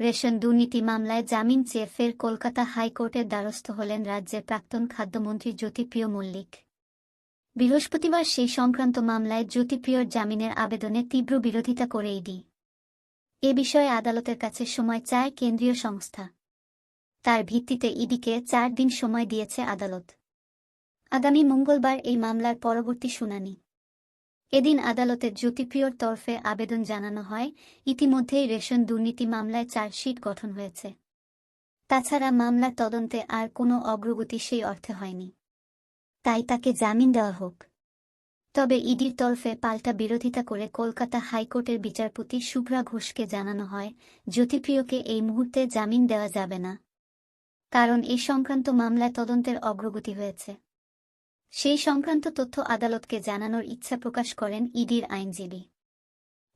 Ration দুর্নীতি মামলায় জামিন চেয়ে ফের কলকাতা হাইকোর্টের দ্বারস্থ হলেন রাজ্যের প্রাক্তন খাদ্যমন্ত্রী জ্যোতিপ্রিয় মল্লিক। বৃহস্পতিবার সেই সংক্রান্ত মামলায় জ্যোতিপ্রিয়র জামিনের আবেদনে তীব্র বিরোধিতা করে ইডি। এ বিষয়ে আদালতের কাছে সময় চায় কেন্দ্রীয় সংস্থা। তার ভিত্তিতে ইডিকে চার দিন সময় দিয়েছে আদালত। আগামী মঙ্গলবার এই মামলার পরবর্তী শুনানি। এদিন আদালতের জ্যোতিপ্রিয়র তরফে আবেদন জানানো হয়। ইতিমধ্যেই রেশন দুর্নীতি মামলায় চার্জশিট গঠন হয়েছে। তাছাড়া মামলার তদন্তে আর কোনো অগ্রগতি সেই অর্থে হয়নি। তাই তাকে জামিন দেওয়া হোক। তবে ইডির তরফে পাল্টা বিরোধিতা করে কলকাতা হাইকোর্টের বিচারপতি শুভ্রা ঘোষকে জানানো হয়, জ্যোতিপ্রিয়কে এই মুহূর্তে জামিন দেওয়া যাবে না। কারণ এই সংক্রান্ত মামলায় তদন্তের অগ্রগতি হয়েছে। সেই সংক্রান্ত তথ্য আদালতকে জানানোর ইচ্ছা প্রকাশ করেন ইডির আইনজীবী।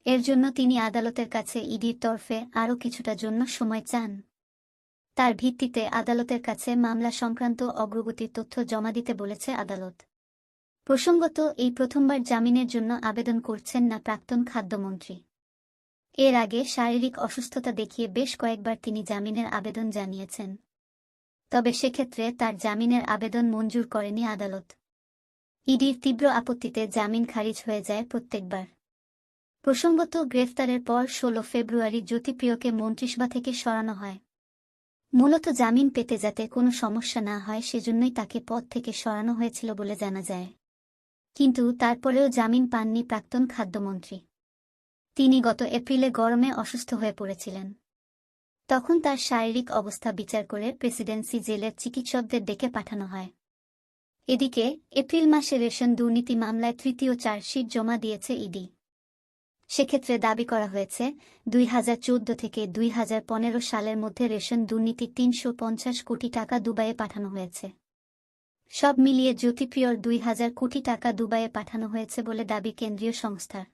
এর জন্য তিনি আদালতের কাছে ইডির তরফে আরও কিছুটা জন্য সময় চান। তার ভিত্তিতে আদালতের কাছে মামলা সংক্রান্ত অগ্রগতির তথ্য জমা দিতে বলেছে আদালত। প্রসঙ্গত, এই প্রথমবার জামিনের জন্য আবেদন করছেন না প্রাক্তন খাদ্যমন্ত্রী। এর আগে শারীরিক অসুস্থতা দেখিয়ে বেশ কয়েকবার তিনি জামিনের আবেদন জানিয়েছেন। তবে সেক্ষেত্রে তার জামিনের আবেদন মঞ্জুর করেনি আদালত। ইডির তীব্র আপত্তিতে জামিন খারিজ হয়ে যায় প্রত্যেকবার। প্রসঙ্গত, গ্রেফতারের পর ১৬ ফেব্রুয়ারি জ্যোতিপ্রিয়কে মন্ত্রিসভা থেকে সরানো হয়। মূলত জামিন পেতে যাতে কোনো সমস্যা না হয়, সেজন্যই তাকে পদ থেকে সরানো হয়েছিল বলে জানা যায়। কিন্তু তারপরেও জামিন পাননি প্রাক্তন খাদ্যমন্ত্রী। তিনি গত এপ্রিলে গরমে অসুস্থ হয়ে পড়েছিলেন। তখন তার শারীরিক অবস্থা বিচার করে প্রেসিডেন্সি জেলের চিকিৎসকদের ডেকে পাঠানো হয়। এদিকে, এপ্রিল মাসে রেশন দুর্নীতি মামলায় তৃতীয় চার্জশিট জমা দিয়েছে ইডি। সেক্ষেত্রে দাবি করা হয়েছে, দুই হাজার চোদ্দ থেকে দুই হাজার পনেরো সালের মধ্যে রেশন দুর্নীতি তিনশো পঞ্চাশ কোটি টাকা দুবাইয়ে পাঠানো হয়েছে। সব মিলিয়ে জ্যোতিপ্রিয়র দুই হাজার কোটি টাকা দুবাইয়ে পাঠানো হয়েছে বলে দাবি কেন্দ্রীয় সংস্থার।